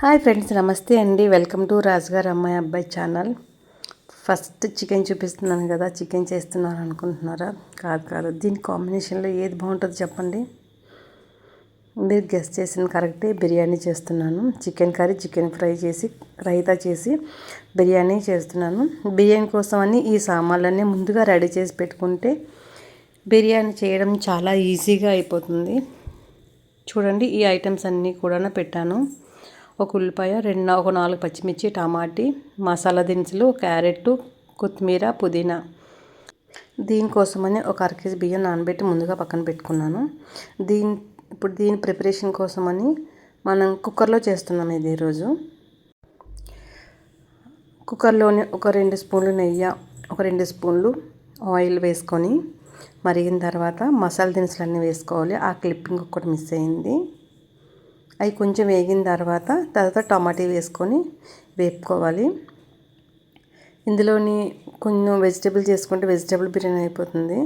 Hi friends నమస్తే అండి. Welcome to రాజుగారు అమ్మాయి అబ్బాయి ఛానల్. ఫస్ట్ చికెన్ చూపిస్తున్నాను కదా చికెన్ చేస్తున్నాను అనుకుంటున్నారా? కాదు కాదు దీని కాంబినేషన్లో ఏది బాగుంటుంది చెప్పండి. మీరు గెస్ట్ చేసిన కరెక్టే బిర్యానీ చేస్తున్నాను. చికెన్ కర్రీ చికెన్ ఫ్రై చేసి రైతా చేసి బిర్యానీ చేస్తున్నాను. బిర్యానీ కోసం అని ఈ సామాన్లన్నీ ముందుగా రెడీ చేసి పెట్టుకుంటే బిర్యానీ చేయడం చాలా ఈజీగా అయిపోతుంది. చూడండి ఈ ఐటమ్స్ అన్నీ కూడా పెట్టాను. ఒక ఉల్లిపాయ రెండు ఒక నాలుగు పచ్చిమిర్చి టమాటీ మసాలా దినుసులు క్యారెట్ కొత్తిమీర పుదీనా. దీనికోసమని ఒక అర కేజీ బియ్యం నానబెట్టి ముందుగా పక్కన పెట్టుకున్నాను. దీని ఇప్పుడు దీని ప్రిపరేషన్ కోసమని మనం కుక్కర్లో చేస్తున్నాం ఇది ఈరోజు. కుక్కర్లోనే ఒక రెండు స్పూన్లు నెయ్యి ఒక రెండు స్పూన్లు ఆయిల్ వేసుకొని మరిగిన తర్వాత మసాలా దినుసులు అన్నీ వేసుకోవాలి. ఆ క్లిప్పింగ్ ఒకటి మిస్ అయింది. అవి కొంచెం వేగిన తర్వాత తర్వాత టమాటా వేసుకొని వేపుకోవాలి. ఇందులోని కొంచెం వెజిటేబుల్ చేసుకుంటే వెజిటేబుల్ బిర్యానీ అయిపోతుంది.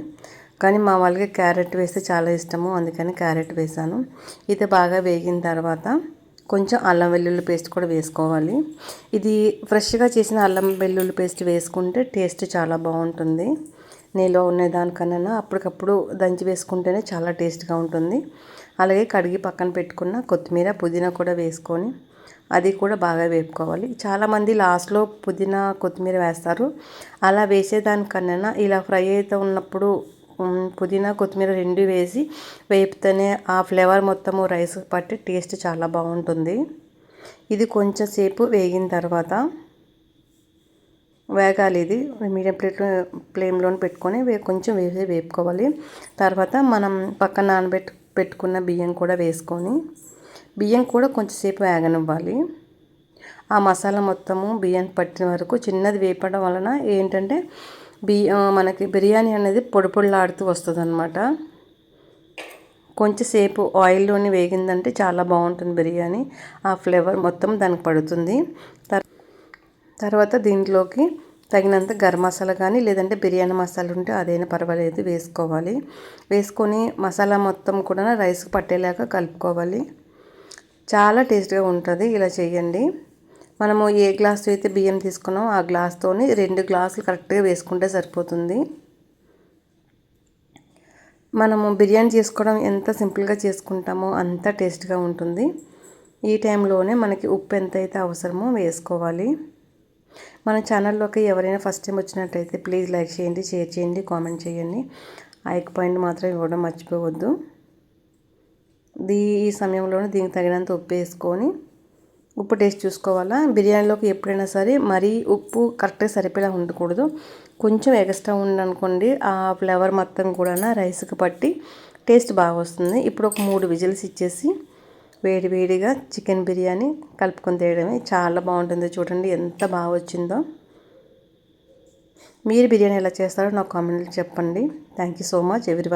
కానీ మా వాళ్ళకి క్యారెట్ వేస్తే చాలా ఇష్టము. అందుకని క్యారెట్ వేసాను. ఇది బాగా వేగిన తర్వాత కొంచెం అల్లం వెల్లుల్లి పేస్ట్ కూడా వేసుకోవాలి. ఇది ఫ్రెష్గా చేసిన అల్లం వెల్లుల్లి పేస్ట్ వేసుకుంటే టేస్ట్ చాలా బాగుంటుంది. నీలో ఉన్న దానికన్నా అప్పటికప్పుడు దంచి వేసుకుంటేనే చాలా టేస్ట్గా ఉంటుంది. అలాగే కడిగి పక్కన పెట్టుకున్న కొత్తిమీర పుదీనా కూడా వేసుకొని అది కూడా బాగా వేపుకోవాలి. చాలామంది లాస్ట్లో పుదీనా కొత్తిమీర వేస్తారు. అలా వేసేదానికన్నా ఇలా ఫ్రై అయితే ఉన్నప్పుడు పుదీనా కొత్తిమీర రెండు వేసి వేపితేనే ఆ ఫ్లేవర్ మొత్తము రైస్ పట్టి టేస్ట్ చాలా బాగుంటుంది. ఇది కొంచెం సేపు వేగిన తర్వాత వేగాలి ఇది. మీడియం ప్లేట్లో ఫ్లేమ్లో పెట్టుకొని కొంచెం వేసి వేపుకోవాలి. తర్వాత మనం పక్కన నానబెట్టు పెట్టుకున్న బియ్యం కూడా వేసుకొని బియ్యం కూడా కొంచెంసేపు వేగనివ్వాలి. ఆ మసాలా మొత్తము బియ్యం పట్టిన వరకు చిన్నది వేపడం వలన ఏంటంటే బియ్యం మనకి బిర్యానీ అనేది పొడి పొడిలాడుతూ వస్తుంది అనమాట కొంచెంసేపు ఆయిల్లోని వేగిందంటే చాలా బాగుంటుంది బిర్యానీ. ఆ ఫ్లేవర్ మొత్తం దానికి పడుతుంది. తర్వాత తర్వాత దీంట్లోకి తగినంత గరం మసాలా కానీ లేదంటే బిర్యానీ మసాలా ఉంటే అదైనా పర్వాలేదు వేసుకోవాలి. వేసుకొని మసాలా మొత్తం కూడా రైస్కి పట్టేలాగా కలుపుకోవాలి. చాలా టేస్ట్గా ఉంటుంది ఇలా చేయండి. మనము ఏ గ్లాస్ అయితే బియ్యం తీసుకున్నామో ఆ గ్లాస్తోని రెండు గ్లాసులు కరెక్ట్గా వేసుకుంటే సరిపోతుంది. మనము బిర్యానీ చేసుకోవడం ఎంత సింపుల్గా చేసుకుంటామో అంత టేస్ట్గా ఉంటుంది. ఈ టైంలోనే మనకి ఉప్పు ఎంత అయితే అవసరమో వేసుకోవాలి. మన ఛానల్లోకి ఎవరైనా ఫస్ట్ టైం వచ్చినట్టయితే ప్లీజ్ లైక్ చేయండి షేర్ చేయండి కామెంట్ చేయండి. ఐక్ పాయింట్ మాత్రం ఇవ్వడం మర్చిపోవద్దు. దీ ఈ సమయంలోనే దీనికి తగినంత ఉప్పు వేసుకొని ఉప్పు టేస్ట్ చూసుకోవాలా? బిర్యానీలోకి ఎప్పుడైనా సరే మరీ ఉప్పు కరెక్ట్గా సరిపోయేలా ఉండకూడదు. కొంచెం ఎక్స్ట్రా ఉందనుకోండి ఆ ఫ్లేవర్ మొత్తం కూడా రైస్కి పట్టి టేస్ట్ బాగా వస్తుంది. ఇప్పుడు ఒక మూడు విజిల్స్ ఇచ్చేసి వేడి వేడిగా చికెన్ బిర్యానీ కలుపుకొని తేయడమే చాలా బాగుంటుంది. చూడండి ఎంత బాగా వచ్చిందో. మీరు బిర్యానీ ఎలా చేస్తారో నాకు కామెంట్లో చెప్పండి. Thank you so much every